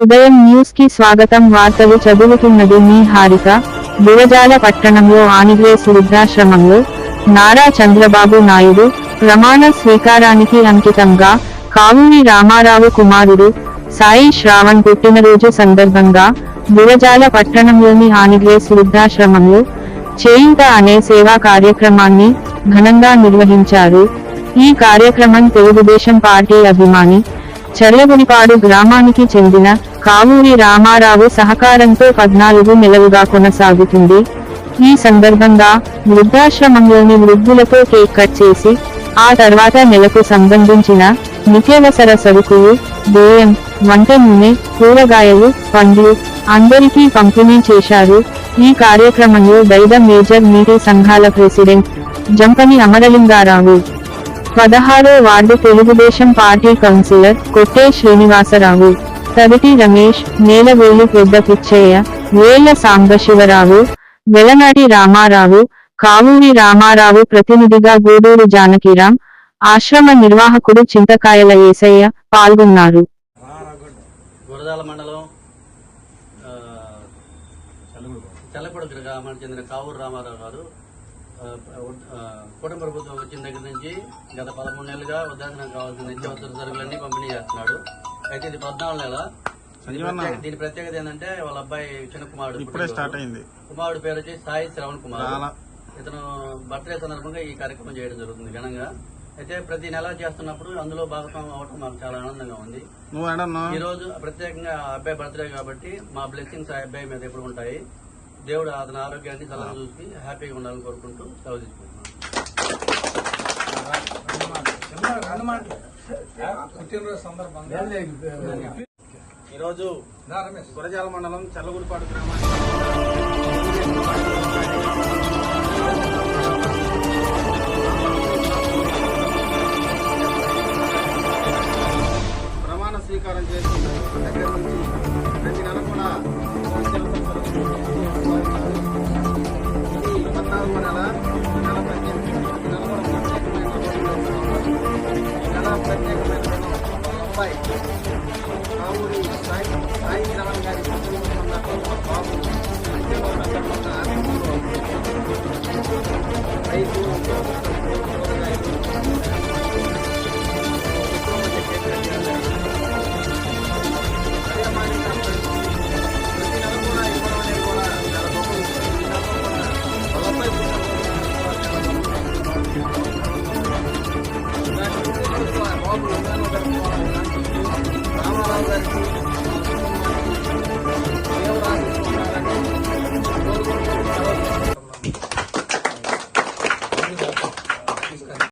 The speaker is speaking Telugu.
ఉదయం న్యూస్కి స్వాగతం వార్తలు చదువుతున్నది మీ హారిక. గురజాల పట్టణంలో ఆనిగ్రేస్ వృద్ధాశ్రమంలో నారా చంద్రబాబు నాయుడు ప్రమాణ స్వీకారానికి అంకితంగా కావూరి రామారావు కుమారుడు సాయి శ్రావణ్ పుట్టినరోజు సందర్భంగా గురజాల పట్టణంలోని ఆనిగ్రేస్ వృద్ధాశ్రమంలో చేయింత అనే సేవా కార్యక్రమాన్ని ఘనంగా నిర్వహించారు. ఈ కార్యక్రమం తెలుగుదేశం పార్టీ అభిమాని చర్లగుడిపాడు గ్రామానికి చెందిన కావూరి రామారావు సహకారంతో పద్నాలుగు నెలలుగా కొనసాగుతుంది. ఈ సందర్భంగా వృద్ధాశ్రమంలోని వృద్ధులతో కేక్ కట్ చేసి ఆ తర్వాత నెలకు సంబంధించిన నిత్యావసర సరుకులు బియ్యం వంట నూనె కూరగాయలు పండ్లు అందరికీ పంపిణీ చేశారు. ఈ కార్యక్రమంలో దైద మేజర్ మీటి సంఘాల ప్రెసిడెంట్ జంపని అమరలింగారావు పదహారో వార్డు తెలుగుదేశం పార్టీ కౌన్సిలర్ కొట్టే శ్రీనివాసరావు తవిటి రమేష్ నేలవేలు పెద్ద పిచ్చయ్య వేళ్ళ సాంబశివరావు వెలనాటి రామారావు కావూరి రామారావు ప్రతినిధిగా గూడూరు జానకిరాం ఆశ్రమ నిర్వాహకుడు చింతకాయల ఏసయ్య పాల్గొన్నారు. గురజాల మండలం గ్రామానికి చెందిన కావూరు రామారావు గారు కుటుంబ ప్రభుత్వం వచ్చిన దగ్గర నుంచి గత పదమూడు నెలలుగా ఉద్యోగం కావాల్సిన నిత్యావసర సరుకులన్నీ పంపిణీ చేస్తున్నాడు. అయితే ఇది పద్నాలుగు నెల దీని ప్రత్యేక- దీని ప్రత్యేకత ఏంటంటే వాళ్ళ అబ్బాయి చిన్న కుమారుడు ఇప్పుడే స్టార్ట్ అయింది. కుమారుడు పేరు వచ్చి సాయి శ్రవణ్ కుమార్. ఇతను బర్త్డే సందర్భంగా ఈ కార్యక్రమం చేయడం జరుగుతుంది ఘనంగా. అయితే ప్రతి నెల చేస్తున్నప్పుడు అందులో భాగస్వామ్యం అవటం మాకు చాలా ఆనందంగా ఉంది. ఈ రోజు ప్రత్యేకంగా అబ్బాయి బర్త్డే కాబట్టి మా బ్లెస్సింగ్స్ ఆ అబ్బాయి మీద ఎప్పుడు ఉంటాయి. దేవుడు అతని ఆరోగ్యాన్ని సలహా చూసి హ్యాపీగా ఉండాలని కోరుకుంటూ సెలవు తీసుకుంటున్నాను ఈరోజు గురజాల మండలం చల్లగుడిపాడు గ్రామానికి ప్రమాణ స్వీకారం చేసి ప్రత్యేకమైన రోజు. ఈ నెల ప్రత్యేకమైన రోజు. అబ్బాయి కావూరి సాయి సాయి శ్రవణ్ గారి